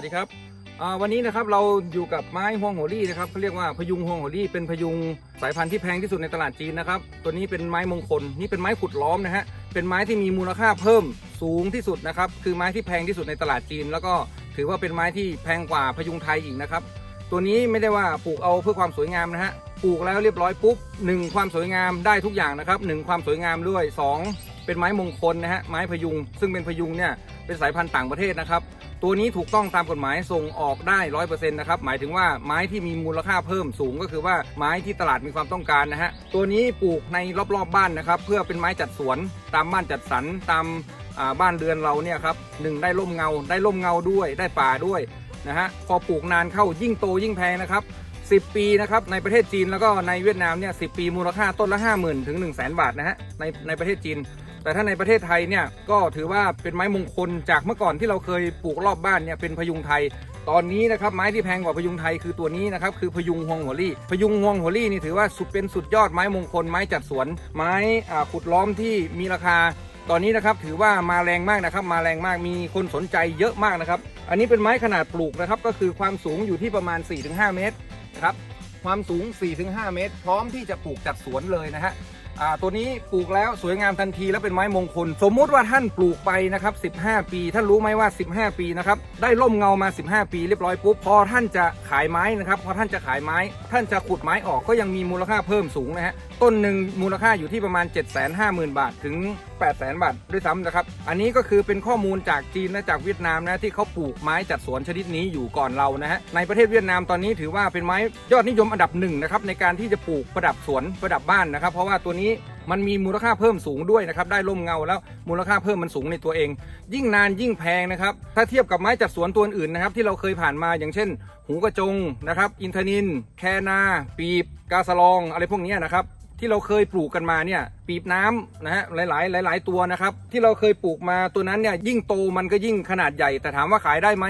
วัสดีครับวันนี้นะครับเราอยู่กับไม้ฮวงโหรี่นะครับเขาเรียกว่าพยุงฮวงโหรี่เป็นพยุงสายพันธุ์ที่แพงที่สุดในตลาดจีนนะครับตัวนี้เป็นไม้มงคลนี่เป็นไม้ขุดล้อมนะฮะเป็นไม้ที่มีมูลค่าเพิ่มสูงที่สุดนะครับคือไม้ที่แพงที่สุดในตลาดจีน แล้วก็ถือว่าเป็นไม้ที่แพงกว่าพยุงไทยอีกนะครับตัวนี้ไม่ได้ว่าปลูกเอาเพื่อความสวยงามนะฮะปลูกแล้วเรียบร้อยปุ๊บหนึ่งความสวยงามได้ทุกอย่างนะครับหนึ่งความสวยงามด้วยสองเป็นไม้มงคลนะฮะไม้พยุง ซึ่งเป็นพยุงเนี่ยเป็นสายพันธุ์ต่างประเทศนะครับ ตัวนี้ถูกต้องตามกฎหมายส่งออกได้ร้อยเปอร์เซ็นต์นะครับหมายถึงว่าไม้ที่มีมูลค่าเพิ่มสูงก็คือว่าไม้ที่ตลาดมีความต้องการนะฮะตัวนี้ปลูกในรอบๆบบ้านนะครับเพื่อเป็นไม้จัดสวน ตามบ้านจัดสรรตามบ้านเรือนเราเนี่ยครับหนึ่งได้ร่มเงาได้ร่มเงาด้วยได้ป่าด้วยนะฮะพอปลูกนานเข้ายิ่งโตยิ่งแพงนะครับ10 ปีนะครับในประเทศจีนแล้วก็ในเวียดนามเนี่ยสิปีมูลค่าต้นละ 5 0,000 ถึง 1 0 0 0 0แบาทนะฮะในในประเทศจีน แต่ถ้าในประเทศไทยเนี่ยก็ถือว่าเป็นไม้มงคลจากเมื่อก่อนที่เราเคยปลูกรอบบ้านเนี่ยเป็นพยุงไทย ตอนนี้นะครับไม้ที่แพงกว่าพยุงไทยคือตัวนี้นะครับคือพยุงฮวงหัวลี่ พยุงฮวงหัวลี่นี่ถือว่าสุดเป็นสุดยอดไม้มงคลไม้จัดสวน ไม้ขุดล้อมที่มีราคาตอนนี้นะครับถือว่ามาแรงมากนะครับมาแรงมากมีคนสนใจเยอะมากนะครับ อันนี้เป็นไม้ขนาดปลูกนะครับก็คือความสูงอยู่ที่ประมาณ 4-5 เมตรนะครับ ความสูง 4-5 เมตร พร้อมที่จะปลูกจัดสวนเลยนะฮะตัวนี้ปลูกแล้วสวยงามทันทีแล้วเป็นไม้มงคล สมมุติว่าท่านปลูกไปนะครับ 15 ปีท่านรู้ไหมว่า 15 ปีนะครับได้ร่มเงามา 15 ปีเรียบร้อยปุ๊บพอท่านจะขายไม้นะครับพอท่านจะขายไม้ ท่านจะขุดไม้ออกก็ยังมีมูลค่าเพิ่มสูงนะฮะ ต้นหนึ่งมูลค่าอยู่ที่ประมาณ 750,000 บาทถึง 800,000 บาทด้วยซ้ำนะครับ อันนี้ก็คือเป็นข้อมูลจากจีนและจากเวียดนามนะที่เขาปลูกไม้จัดสวนชนิดนี้อยู่ก่อนเรานะฮะในประเทศเวียดนามตอนนี้ถือว่าเป็นไม้ยอดนิยมอันดับหนึ่งนะครับในการที่จะปลูกประดับสวนประดับบ้านนะครับ เพราะว่าตัวนี้มันมีมูลค่าเพิ่มสูงด้วยนะครับได้ร่มเงาแล้วมูลค่าเพิ่มมันสูงในตัวเอง ยิ่งนานยิ่งแพงนะครับถ้าเทียบกับไม้จัดสวนตัวอื่นนะครับที่เราเคยผ่านมาอย่างเช่น หูกระจงนะครับอินทนิน แคนา ปีบ กาสลอง อะไรพวกนี้นะครับ ที่เราเคยปลูกกันมาเนี่ยปีบน้ำนะฮะหลาย ๆ หลาย ๆ ตัวนะครับ ที่เราเคยปลูกมาตัวนั้นเนี่ยยิ่งโตมันก็ยิ่งขนาดใหญ่ แต่ถามว่าขายได้ไหม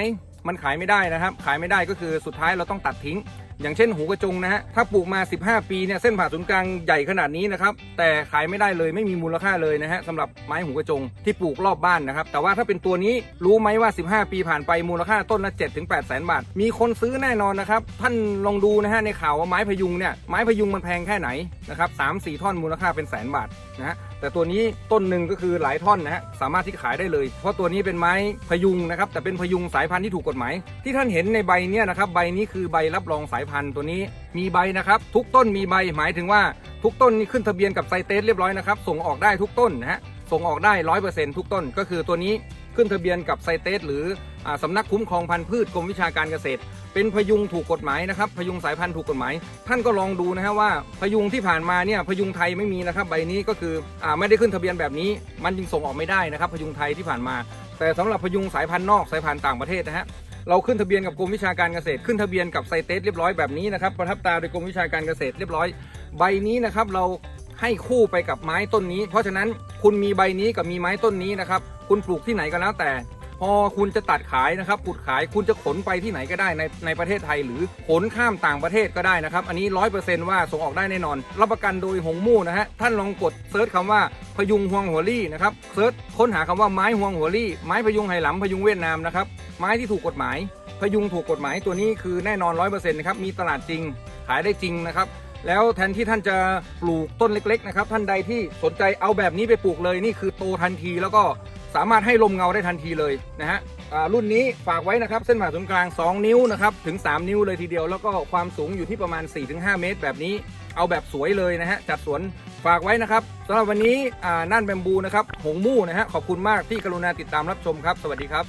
มันขายไม่ได้นะครับ ขายไม่ได้ก็คือสุดท้ายเราต้องตัดทิ้ง อย่างเช่นหูกระจงนะฮะ ถ้าปลูกมา 15 ปีเนี่ยเส้นผ่าศูนย์กลางใหญ่ขนาดนี้นะครับ แต่ขายไม่ได้เลยไม่มีมูลค่าเลยนะฮะสำหรับไม้หูกระจงที่ปลูกรอบบ้านนะครับ แต่ว่าถ้าเป็นตัวนี้รู้ไหมว่า 15 ปีผ่านไปมูลค่าต้นละ7ถึง8แสนบาท มีคนซื้อแน่นอนนะครับ ท่านลองดูนะฮะในข่าวว่าไม้พยุงเนี่ยไม้พยุงมันแพงแค่ไหนนะครับสามสี่ท่อนมูลค่าเป็นแสนบาทนะฮะ แต่ตัวนี้ต้นหนึ่งก็คือหลายท่อนนะฮะสามารถที่ขายได้เลย เพราะตัวนี้เป็นไม้พยุงนะครับแต่เป็นพยุงสายพันธุ์ที่ถูกกฎหมายที่ท่านเห็นในใบเนี่ยนะครับใบนี้คือใบรับรองสายพันธุ์ตัวนี้มีใบนะครับทุกต้นมีใบหมายถึงว่าทุกต้นนี่ขึ้นทะเบียนกับไซเตสเรียบร้อยนะครับส่งออกได้ทุกต้นนะฮะส่งออกได้ร้อยเปอร์เซ็นต์ทุกต้น ก็คือตัวนี้ขึ้นทะเบียนกับไซเตสหรืออสำนักคุ้มครองพันธุ์พืชกรมวิชาการเกษตร เป็นพยุงถูกกฎหมายนะครับ พยุงสายพันธุ์ถูกกฎหมาย ท่านก็ลองดูนะฮะว่าพยุงที่ผ่านมาเนี่ยพยุงไทยไม่มีนะครับ ใบนี้ก็คืออ่าไม่ได้ขึ้นทะเบียนแบบนี้ มันจึงส่งออกไม่ได้นะครับ พยุงไทยที่ผ่านมา แต่สำหรับพยุงสายพันธุ์นอกสายพันธุ์ต่างประเทศนะฮะเราขึ้นทะเบียนกับกรมวิชาการเกษตรขึ้นทะเบียนกับไซเตสเรียบร้อยแบบนี้นะครับประทับตราโดยกรมวิชาการเกษตรเรียบร้อย ใบนี้นะครับเราให้คู่ไปกับไม้ต้นนี้ เพราะฉะนั้นคุณมีใบนี้กับมีไม้ต้นนี้นะครับคุณปลูกที่ไหนก็แล้วแต่ พอคุณจะตัดขายนะครับขุดขายคุณจะขนไปที่ไหนก็ได้ในในประเทศไทย หรือขนข้ามต่างประเทศก็ได้นะครับ อันนี้ร้อยเปอร์เซนต์ว่าส่งออกได้แน่นอน รับประกันโดยหงมู่นะฮะท่านลองกดเซิร์ชคำว่าพยุงฮวงหัวลี่นะครับเซิร์ชค้นหาคำว่าไม้ฮวงหัวลี่ไม้พยุงไหหลำพยุงเวียดนามนะครับไม้ที่ถูกกฎหมาย พยุงถูกกฎหมายตัวนี้คือแน่นอนร้อยเปอร์เซ็นต์นะครับมีตลาดจริงขายได้จริงนะครับแล้วแทนที่ท่านจะปลูกต้นเล็กๆนะครับท่านใดที่สนใจเอาแบบนี้ไปปลูกเลยนี่คือโตทันทีแล้วก็ สามารถให้ลมเงาได้ทันทีเลยนะฮะรุ่นนี้ฝากไว้นะครับเส้นผ่าศูนย์กลาง 2 นิ้วนะครับถึง 3 นิ้วเลยทีเดียว แล้วก็ความสูงอยู่ที่ประมาณ 4-5 เมตร แบบนี้เอาแบบสวยเลยนะฮะจัดสวนฝากไว้นะครับสำหรับวันนี้อ่าน่านแบมบูนะครับหงมู่นะฮะขอบคุณมากที่กรุณาติดตามรับชมครับ สวัสดีครับ